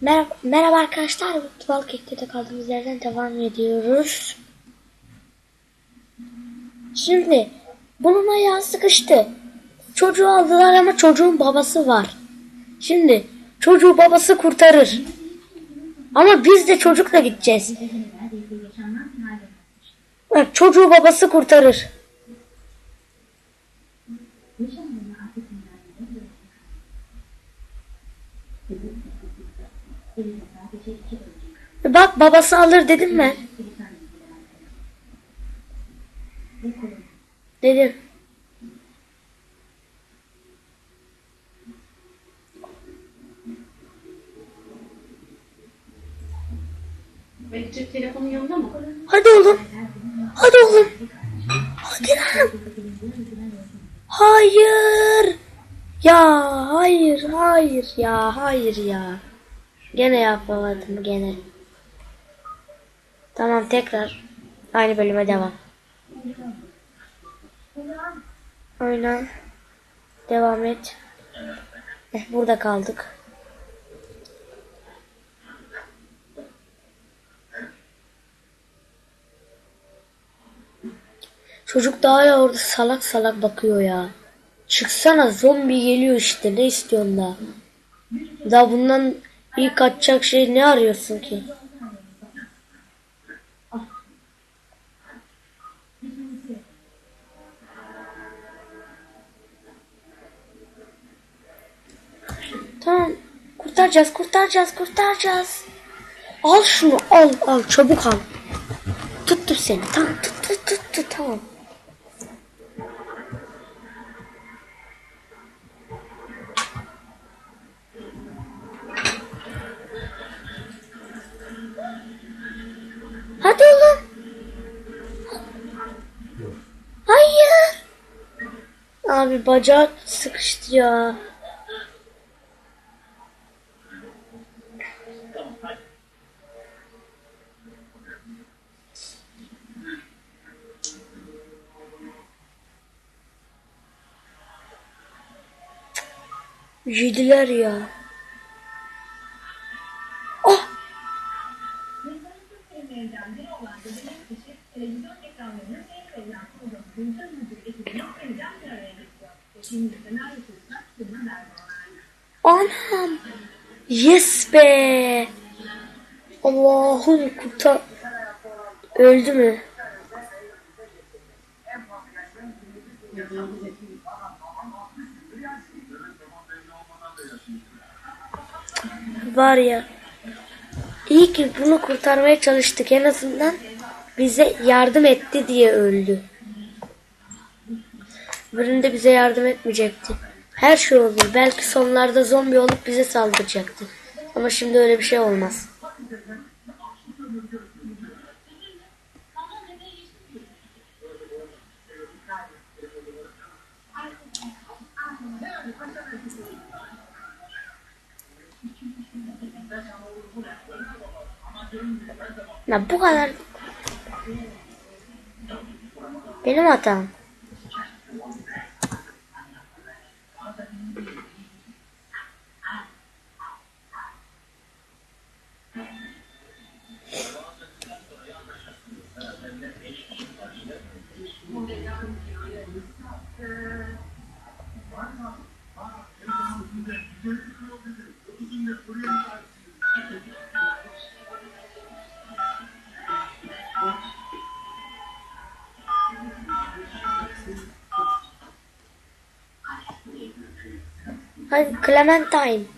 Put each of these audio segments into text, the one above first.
Merhaba, merhaba arkadaşlar. Tuval Kek'te kaldığımız yerden devam ediyoruz. Şimdi bunun ayağı sıkıştı. Çocuğu aldılar ama çocuğun babası var. Şimdi çocuğu babası kurtarır. Ama biz de çocukla gideceğiz. Bak, çocuğu babası kurtarır. Bak babası alır dedim mi? Dedim. Ve cep telefonun yanında mı? Hadi oğlum. Hadi oğlum. Hadi lan. Hayır. Ya hayır hayır ya hayır ya. Gene yapamadım gene. Tamam tekrar aynı bölüme devam. Oyna. Devam et. Eh, burada kaldık. Çocuk daha ya orada salak salak bakıyor ya. Çıksana zombi geliyor işte ne istiyorsun daha? Daha bundan iyi kaçacak şey ne arıyorsun ki? Tamam. Kurtaracağız, kurtaracağız, kurtaracağız. Al şunu, al, al, çabuk al. Tuttum seni. Tamam, tut, tut, tut, tut, tamam. Abi bacak sıkıştı ya. Yediler ya. Oh! Anam! Yes be! Allah'ım kurtar... Öldü mü? Var ya. İyi ki bunu kurtarmaya çalıştık. En azından bize yardım etti diye öldü. Birinde bize yardım etmeyecekti. Her şey olur. Belki sonlarda zombi olup bize saldıracaktı. Ama şimdi öyle bir şey olmaz. Ya bu kadar benim hatam. Hadi Clementine.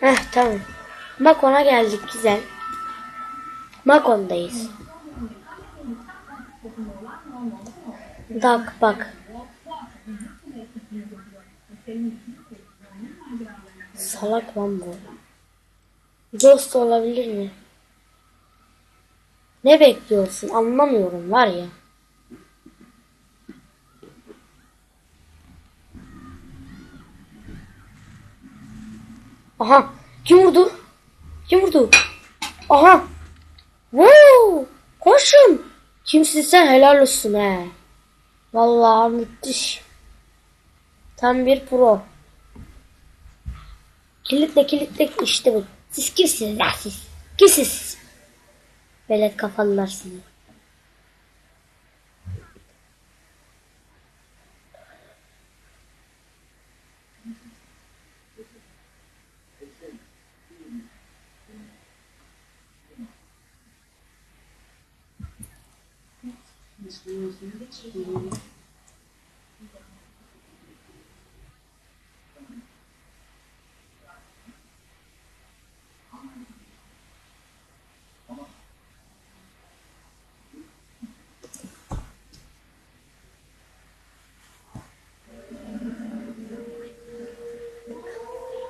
Heh tamam. Makon'a geldik güzel. Makon'dayız. Bak bak. Salak lan bu. Ghost olabilir mi? Ne bekliyorsun? Anlamıyorum var ya. Aha. Kim vurdu? Kim vurdu? Aha. Wow. Koşun. Kimsin sen helal olsun he. Vallahi müthiş. Tam bir pro. Kilitle kilitle işte bu. Siz kimsiniz ya siz? Kimsiniz? Velet kafalılar sizi.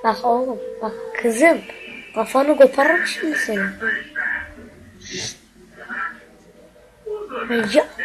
Bak oğlum bak kızım. Kafanı koparırım şimdi senin. Ya.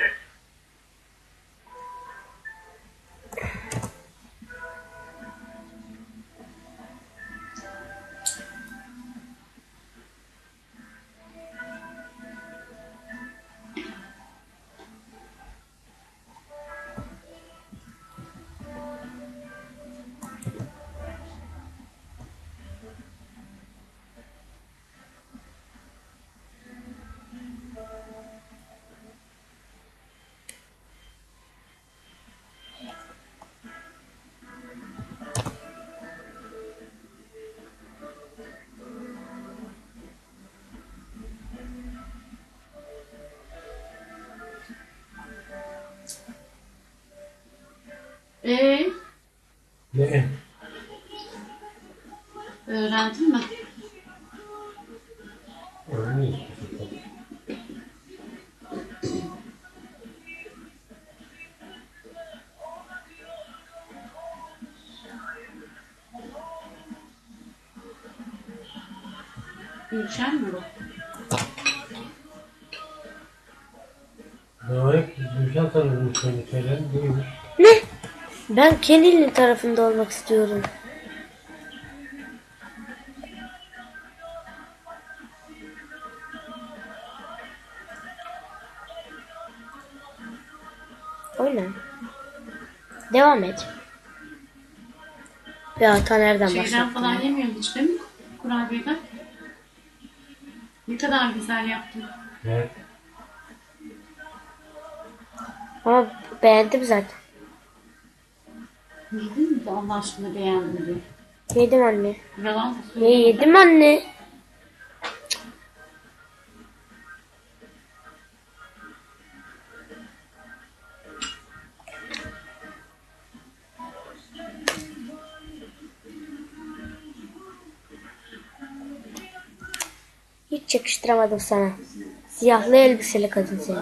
Ne? öğrendin mi? Öyle Gülşen mi bu? Demek Gülşen tarafını söyle söyleyen değil. Ne? Ben Kenil'in tarafında olmak istiyorum. Oyna. Devam et. Ya hata nereden Şeyden başlattın? falan yemiyorsun hiç değil mi? Kurabiyeden. Ne kadar güzel yaptın. Evet. Ama beğendim zaten. Yedin mi de Allah aşkına beğendin diye. Yedim anne. Yalan da Ne yedim anne? Hiç yakıştıramadım sana. Siyahlı elbiseli kadın seni.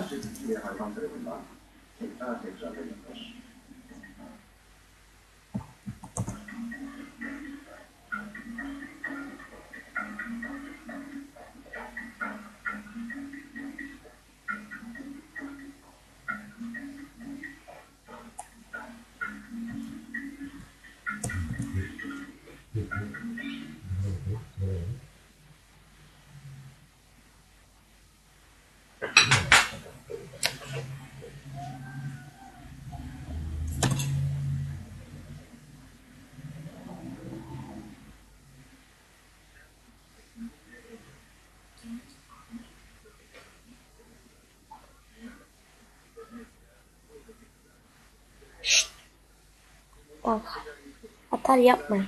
Bak. Atar yapma.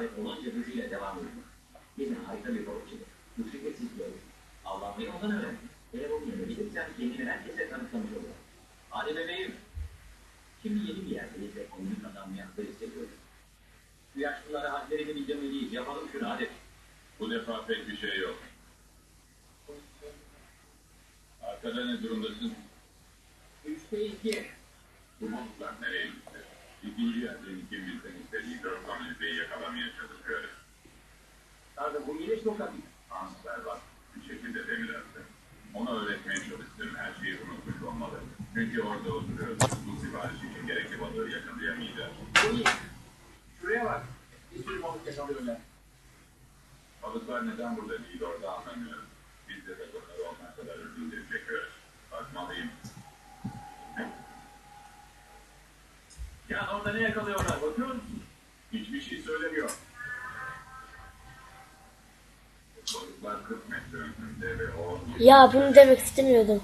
Rekabet olanca hızıyla devam ediyor. Yine harika bir balıkçılık. Müşriketsiz bir oyun. Avlanmayı ondan öğren. Eğer onu yenebilirsen kendini herkese tanıtlamış olur. Hadi bebeğim. Şimdi yeni bir yerdeyiz ve konunu kazanmaya hazır hissediyoruz. Bu yaşlılara hadlerini bildirmeliyiz. Yapalım şunu hadi. Bu defa pek bir şey yok. Arkada ne durumdasın? Üçte iki. Bu montlar nereye gitti? İkinci yerden ikimizden istediği dört kamiliteyi yakalamaya çalışıyoruz. Tanrım bu yine çok hafif. Hans Berbat bir şekilde demir attı. Ona öğretmeye çalıştım. Her şeyi unutmuş olmalı. Çünkü orada oturuyoruz. Bu sipariş için gerekli balığı yakalayamayacağız. Bu iyi. Şuraya bak. Bir sürü balık yakalıyorlar. Balıklar neden burada değil orada anlamıyorum. Biz de takımları onlar kadar üzüldüğü çekiyoruz. Bakmalıyım. Orada ne yakalıyorlar bakıyor musun? Hiçbir şey söylemiyor. Balıklar 40 metre önünde ve o Ya bunu demek istemiyordum.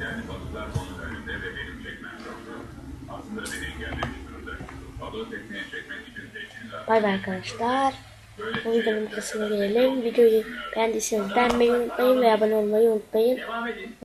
yani balıklar onun önünde ve benim çekmem zorunda. Aslında beni engellemiş durumda. Balığı tekneye çekmek için teçhizat. Bay bay arkadaşlar. Bu videonun kısmına gelelim. Videoyu beğendiyseniz beğenmeyi unutmayın ve abone olmayı unutmayın. Devam edin.